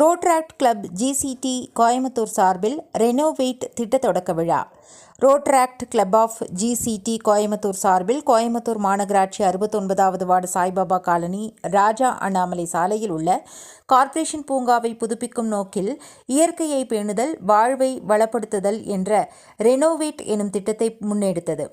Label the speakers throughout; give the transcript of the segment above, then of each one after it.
Speaker 1: Rotaract club GCD Coimbatore சார்பில் renovate திட்ட தொடக்க விழா. Rotaract club of GCT Coimbatore சார்பில் கோயம்புத்தூர் மாநகராட்சி அறுபத்தொன்பதாவது வார்டு சாய்பாபா காலனி ராஜா அண்ணாமலை சாலையில் உள்ள கார்ப்பரேஷன் பூங்காவை புதுப்பிக்கும் நோக்கில் இயற்கையை பேணுதல் வாழ்வை வளப்படுத்துதல் என்ற ரெனோவேட் எனும் திட்டத்தை முன்னெடுத்தது.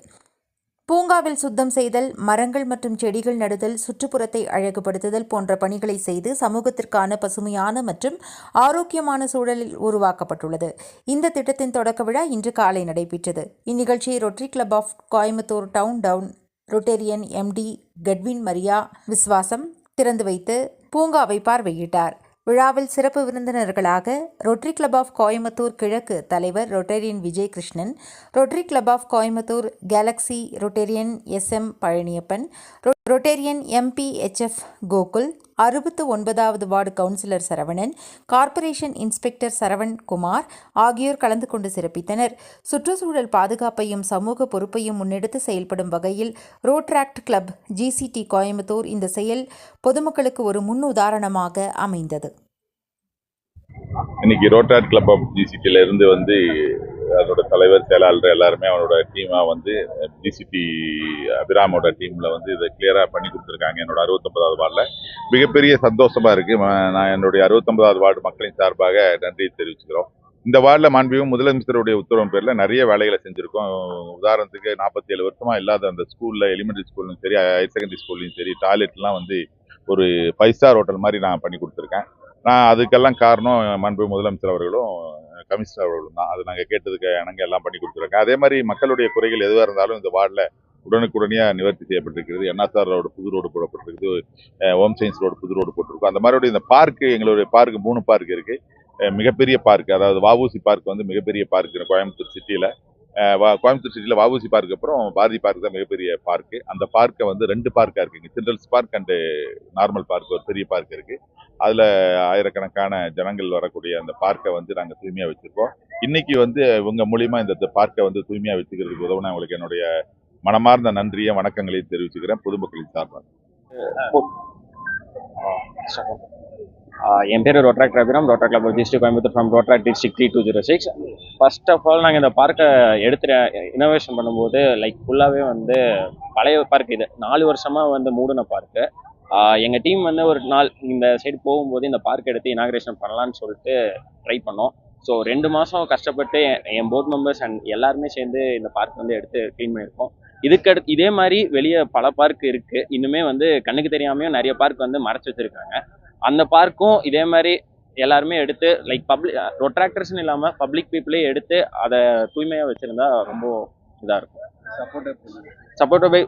Speaker 1: பூங்காவில் சுத்தம் செய்தல் மரங்கள் மற்றும் செடிகள் நடுதல் சுற்றுப்புறத்தை அழகுபடுத்துதல் போன்ற பணிகளை செய்து சமூகத்திற்கான பசுமையான மற்றும் ஆரோக்கியமான சூழலில் உருவாக்கப்பட்டுள்ளது. இந்த திட்டத்தின் தொடக்க விழா இன்று காலை நடைபெற்றது. இந்நிகழ்ச்சியை Rotary club of Coimbatore town town Rotarian MD Godwin Maria Viswasam திறந்து வைத்து பூங்காவை பார்வையிட்டார். விழாவில் சிறப்பு விருந்தினர்களாக ரொட்டரி கிளப் ஆஃப் கோயம்புத்தூர் கிழக்கு தலைவர் Rotarian Vijay Krishnan Rotary club of Coimbatore Galaxy Rotarian S M Palaniappan Rotarian MP HF Gokul அறுபத்து ஒன்பதாவது ward councillor Saravanan corporation inspector Saravan Kumar ஆகியோர் கலந்து கொண்டு சிறப்பித்தனர். சுற்றுச்சூழல் பாதுகாப்பையும் சமூக பொறுப்பையும் முன்னெடுத்து செயல்படும் வகையில் ரோட்ராக்ட் கிளப் ஜிசிடி கோயம்புத்தூர் இந்த செயல் பொதுமக்களுக்கு ஒரு முன் உதாரணமாக அமைந்தது.
Speaker 2: இன்னைக்கு ரோட்ராக்ட் கிளப் ஆஃப் ஜிசிடில இருந்து வந்து அதோட தலைவர் செயலாளர் எல்லாருமே அவனோட டீமாக வந்து டிசிபி அபிராமோட டீமில் வந்து இதை கிளியராக பண்ணி கொடுத்துருக்காங்க. என்னோட அறுபத்தொன்பதாவது வார்டில். மிகப்பெரிய சந்தோஷமாக இருக்குது நான் என்னுடைய அறுபத்தொன்பதாவது வார்டு மக்களின் சார்பாக நன்றி தெரிவிச்சுக்கிறோம். இந்த வார்டில் மாண்பியும் முதலமைச்சருடைய உத்தரவு பேரில் நிறைய வேலைகளை செஞ்சுருக்கோம். உதாரணத்துக்கு நாற்பத்தி ஏழு வருஷமாக இல்லாத அந்த ஸ்கூலில் எலிமெண்ட்ரி ஸ்கூல்லையும் சரி ஹையர் செகண்டரி ஸ்கூல்லையும் சரி டாய்லெட்லாம் வந்து ஒரு ஃபைவ் ஸ்டார் ஹோட்டல் மாதிரி நான் பண்ணி கொடுத்துருக்கேன். நான் அதுக்கெல்லாம் காரணம் மாண்பு முதலமைச்சர் அவர்களும் கமிஷனர் அவர்களும் தான். அது நாங்கள் கேட்டதுக்கு இணங்க எல்லாம் பண்ணி கொடுத்துருக்காங்க. அதே மாதிரி மக்களுடைய குறைகள் எதுவாக இருந்தாலும் இந்த வார்டில் உடனுக்குடனேயாக நிவர்த்தி செய்யப்பட்டிருக்கிறது. என்ஆர்ஆர் ரோடு புது ரோடு போடப்பட்டிருக்குது. ஹோம் ஓம் சயின்ஸ் ரோடு புது ரோடு போட்டிருக்கோம். அந்த மாதிரி இந்த பார்க்கு எங்களுடைய பார்க்கு மூணு பார்க் இருக்குது மிகப்பெரிய பார்க் அதாவது வாவூசி பார்க் வந்து மிகப்பெரிய பார்க். கோயம்புத்தூர் சிட்டியில் கோயம்புத்தூர் சிட்டியில் வாவூசி பார்க் அப்புறம் பாரதி பார்க் தான் மிகப்பெரிய பார்க்கு அந்த பார்க்கை வந்து ரெண்டு பார்க்காக இருக்குங்க children's park and normal park ஒரு பெரிய பார்க் இருக்கு. அதில் ஆயிரக்கணக்கான ஜனங்கள் வரக்கூடிய அந்த பார்க்கை வந்து நாங்கள் தூய்மையாக வச்சுருக்கோம். இன்னைக்கு வந்து இவங்க மூலியமாக இந்த பார்க்கை வந்து தூய்மையாக வச்சுக்கிறதுக்கு உதவுன உங்களுக்கு என்னுடைய மனமார்ந்த நன்றியை வணக்கங்களையும் தெரிவிச்சுக்கிறேன். பொதுமக்களின் சார்பாக.
Speaker 3: என் பேர் Rotaract Rabiram Rotaract club district Coimbatore from Rotaract district three two zero six first of all நாங்கள் இந்த பார்க்கை எடுத்து இனோவேஷன் பண்ணும்போது லைக் ஃபுல்லாகவே வந்து பழைய பார்க் இது. நாலு வருஷமாக வந்து மூடின பார்க்கு எங்கள் டீம் வந்து ஒரு நாள் இந்த சைடு போகும்போது இந்த பார்க் எடுத்து இனாகிரேஷன் பண்ணலான்னு சொல்லிட்டு ட்ரை பண்ணோம். ஸோ ரெண்டு மாதம் கஷ்டப்பட்டு என்- போர்ட் மெம்பர்ஸ் அண்ட் எல்லாருமே சேர்ந்து இந்த பார்க் வந்து எடுத்து க்ளீன் பண்ணியிருக்கோம். இதுக்கடுத்து இதே மாதிரி வெளியே பல பார்க் இருக்குது இன்னுமே வந்து கண்ணுக்கு தெரியாமையும் நிறைய பார்க் வந்து மறைச்சி வச்சுருக்காங்க. அந்த பார்க்கும் இதே மாதிரி எல்லாருமே எடுத்து லைக் பப்ளிக் ரொட்ராக்டர்ஸ்னு இல்லாமல் பப்ளிக் பீப்புளே எடுத்து அதை தூய்மையாக வச்சுருந்தா ரொம்ப இதாக இருக்கும். Supporter by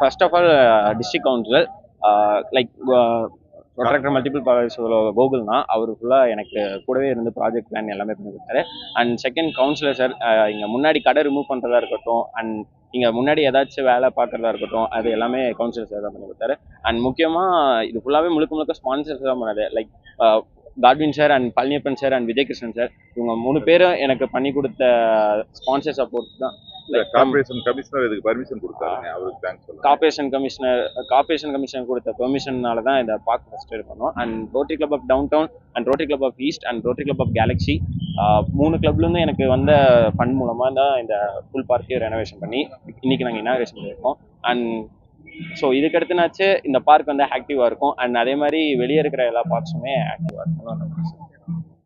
Speaker 3: first of all district councillor like Rotaractor multiple Gokul கோகுல்னா அவர் ஃபுல்லாக எனக்கு கூடவே இருந்து ப்ராஜெக்ட் பிளான் எல்லாமே பண்ணி கொடுத்தாரு. அண்ட் செகண்ட் கவுன்சிலர் சார் இங்கே முன்னாடி கடை ரிமூவ் பண்ணுறதா இருக்கட்டும் அண்ட் இங்கே முன்னாடி ஏதாச்சும் வேலை பார்க்குறதா இருக்கட்டும் அது எல்லாமே கவுன்சிலர் சார் தான் பண்ணி கொடுத்தாரு. அண்ட் முக்கியமாக இது ஃபுல்லாகவே முழுக்க முழுக்க ஸ்பான்சர்ஸ் தான் பண்ணாது. Like uh, Godwin sir and Palaniappan sir and Vijay Krishnan sir இவங்க மூணு பேரும் எனக்கு பண்ணி கொடுத்த ஸ்பான்சர் சப்போர்ட் தான்.
Speaker 2: கார்பரேஷன் கமிஷனர் இதுக்கு பர்மிஷன் கொடுத்தாருங்க அவருக்கு thanks
Speaker 3: corporation commissioner corporation commission கொடுத்த பெர்மிஷனால தான் இந்த பார்க் ஃபஸ்ட் இது பண்ணோம். And Rotary club of town town and Rotary club of east and Rotary club of Galaxy மூணு கிளப்லேருந்து எனக்கு வந்த ஃபண்ட் மூலமாக தான் இந்த ஃபுல் பார்க்கையும் ரெனோவேஷன் பண்ணி இன்னைக்கு நாங்கள் இனாகிரேஷன் பண்ணியிருக்கோம். அண்ட் ஸோ இதுக்கடுத்துனாச்சு இந்த பார்க் வந்து ஆக்டிவாக இருக்கும். அண்ட் அதே மாதிரி வெளியே இருக்கிற எல்லா பார்க்ஸுமே ஆக்டிவாக இருக்கும்.